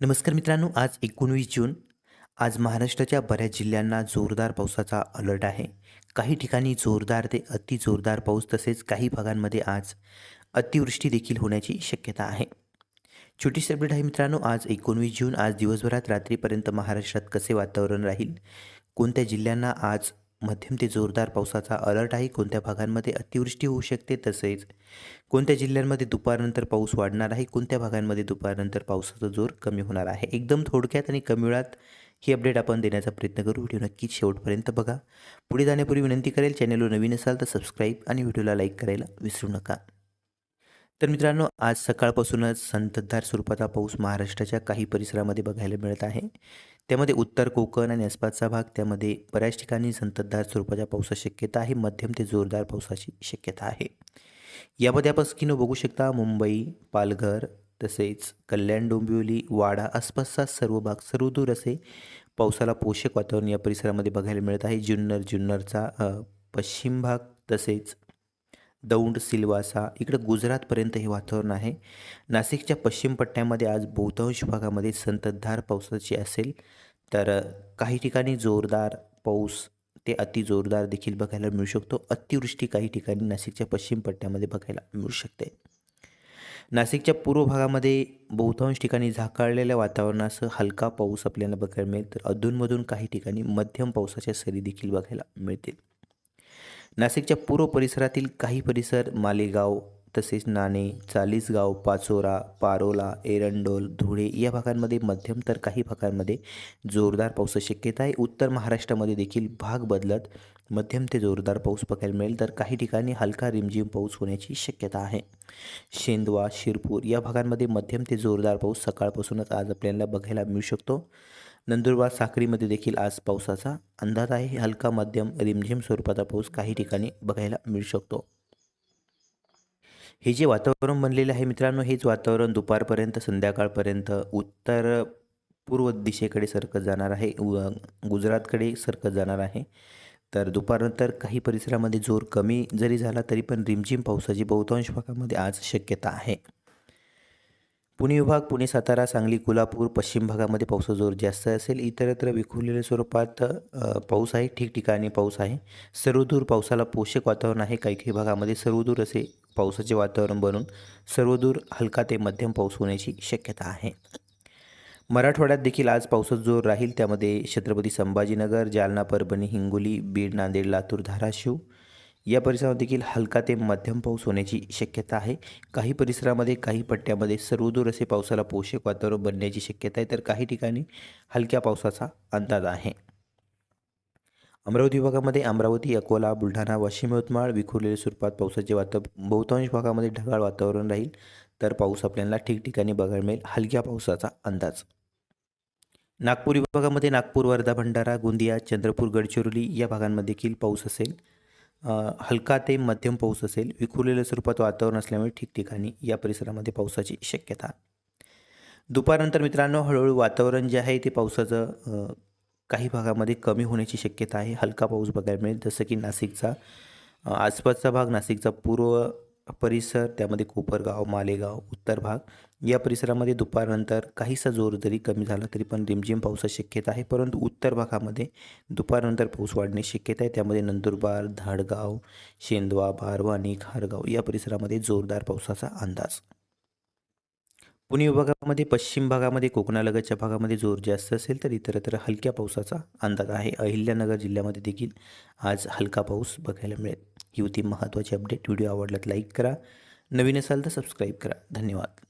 नमस्कार मित्रांनो आज एकोणवीस जून. आज महाराष्ट्राच्या बऱ्याच जिल्ह्यांना जोरदार पावसाचा अलर्ट आहे. काही ठिकाणी जोरदार ते अति जोरदार पाऊस तसेच काही भागांमध्ये आज अतिवृष्टी देखील होण्याची शक्यता आहे. छोटीशी अपडेट आहे मित्रांनो आज एकोणवीस जून आज दिवसभरात रात्रीपर्यंत महाराष्ट्रात कसे वातावरण राहील? कोणत्या जिल्ह्यांना आज मध्यम ते जोरदार पावसाचा अलर्ट आहे. कोणत्या भागांमध्ये अतिवृष्टी होऊ शकते? तसेच कोणत्या जिल्ह्यांमध्ये दुपारनंतर पाऊस वाढणार आहे? कोणत्या भागांमध्ये दुपारनंतर पावसाचा जोर कमी होणार आहे? एकदम थोडक्यात आणि कमी वेळात ही अपडेट आपण देण्याचा प्रयत्न करू. व्हिडिओ नक्कीच शेवटपर्यंत बघा. पुढे जाण्यापूर्वी विनंती करेल चॅनलवर नवीन असाल तर सबस्क्राईब आणि व्हिडिओला लाईक करायला विसरू नका. तर मित्रांनो आज सकाळपासूनच संततधार स्वरूपाचा पाऊस महाराष्ट्राच्या काही परिसरामध्ये बघायला मिळत आहे. त्यामध्ये उत्तर कोकण आणि आसपासचा भाग त्यामध्ये बऱ्याच ठिकाणी संततधार स्वरूपाच्या पावसाची शक्यता आहे. मध्यम ते जोरदार पावसाची शक्यता आहे. यामध्ये आपण स्किन बघू शकता. मुंबई पालघर तसेच कल्याण डोंबिवली वाडा आसपासचा सर्व भाग सर्वदूर असे पावसाला पोषक वातावरण या परिसरामध्ये बघायला मिळत आहे. जुन्नर जुन्नरचा पश्चिम भाग तसेच दौंड सिलवासा इकडं गुजरातपर्यंत हे वातावरण आहे. नाशिकच्या पश्चिम पट्ट्यामध्ये आज बहुतांश भागामध्ये संततधार पावसाची असेल. तर काही ठिकाणी जोरदार पाऊस ते अति जोरदार देखील बघायला मिळू शकतो. अतिवृष्टी काही ठिकाणी नाशिकच्या पश्चिम पट्ट्यामध्ये बघायला मिळू शकते. नाशिकच्या पूर्व भागामध्ये बहुतांश ठिकाणी झाकाळलेल्या वातावरणासह हलका पाऊस आपल्याला बघायला मिळेल. तर अधूनमधून काही ठिकाणी मध्यम पावसाच्या सरी देखील बघायला मिळतील. नाशिकच्या पूर्व परिसरातील काही परिसर मालेगाव तसेच नाणे चाळीसगाव पाचोरा पारोला एरंडोल धुळे या भागांमध्ये मध्यम तर काही भागांमध्ये जोरदार पावसाची शक्यता आहे. उत्तर महाराष्ट्रामध्ये देखील भाग बदलत मध्यम ते जोरदार पाऊस बघायला मिळेल तर काही ठिकाणी हलका रिमझिम पाऊस होण्याची शक्यता आहे. शेंदवा शिरपूर या भागांमध्ये मध्यम ते जोरदार पाऊस सकाळपासूनच आज आपल्याला बघायला मिळू शकतो. नंदुरबार साक्रीमध्ये देखील आज पावसाचा अंदाज आहे. हलका मध्यम रिमझिम स्वरूपाचा पाऊस काही ठिकाणी बघायला मिळू शकतो. हे जे वातावरण बनलेलं आहे मित्रांनो हेच वातावरण दुपारपर्यंत संध्याकाळपर्यंत उत्तर पूर्व दिशेकडे सरकत जाणार आहे. गुजरातकडे सरकत जाणार आहे. तर दुपारनंतर काही परिसरामध्ये जोर कमी जरी झाला तरी पण रिमझिम पावसाची बहुतांश भागामध्ये आज शक्यता आहे. पुणे विभाग पुणे सातारा सांगली कोल्हापूर पश्चिम भागामध्ये पावसाचा जोर जास्त असेल. इतरत्र विखुरलेल्या स्वरूपात पाऊस आहे. ठिकठिकाणी पाऊस आहे. सर्वदूर पावसाला पोषक वातावरण आहे. काही काही भागामध्ये सर्वदूर असे पावसाचे वातावरण बनून सर्वदूर हलका ते मध्यम पाऊस होण्याची शक्यता आहे. मराठवाड्यात देखील आज पावसाचा जोर राहील. त्यामध्ये छत्रपती संभाजीनगर जालना परभणी हिंगोली बीड नांदेड लातूर धाराशिव या परिसरात देखील हलका ते मध्यम पाऊस होण्याची शक्यता आहे. काही परिसरामध्ये काही पट्ट्यामध्ये सर्वदूर असे पावसाला पोषक वातावरण बनण्याची शक्यता आहे. तर काही ठिकाणी हलक्या पावसाचा अंदाज आहे. अमरावती विभागामध्ये अमरावती अकोला बुलढाणा वाशिम यवतमाळ विखुरलेल्या स्वरूपात पावसाचे वाता बहुतांश भागामध्ये ढगाळ वातावरण राहील. तर पाऊस आपल्याला ठिकठिकाणी बघायला मिळेल. हलक्या पावसाचा अंदाज. नागपूर विभागामध्ये नागपूर वर्धा भंडारा गोंदिया चंद्रपूर गडचिरोली या भागांमध्ये देखील पाऊस असेल. हलका ते मध्यम पाऊस असेल विखुरलेल्या स्वरूपात वातावरण असल्यामुळे ठिकठिकाणी या परिसरामध्ये पावसाची शक्यता. दुपारनंतर मित्रांनो हळूहळू वातावरण जे आहे ते पावसाचं काही भागामध्ये कमी होण्याची शक्यता आहे. हलका पाऊस बघायला मिळेल जसं की नाशिकचा. आसपासचा भाग नाशिकचा पूर्व परिसर त्यामध्ये कोपरगाव मालेगाव उत्तर भाग. या परिसरामध्ये दुपारनंतर काहीसा जोर जरी कमी झाला तरी पण रिमझिम पावसाची शक्यता आहे. परंतु उत्तर भागामध्ये दुपारनंतर पाऊस वाढण्याची शक्यता आहे. त्यामध्ये नंदुरबार धाडगाव शेंदवा बारवानी खारगाव या परिसरामध्ये जोरदार पावसाचा अंदाज. पुणे विभागामध्ये पश्चिम भागामध्ये कोकणालगतच्या भागामध्ये जोर जास्त असेल तर इतरत्र हलक्या पावसाचा अंदाज आहे. अहिल्यानगर जिल्ह्यामध्ये देखील आज हलका पाऊस बघायला मिळेल. ही होती महत्त्वाची अपडेट व्हिडिओ आवडला तर लाईक करा. नवीन असाल तर सबस्क्राईब करा. धन्यवाद.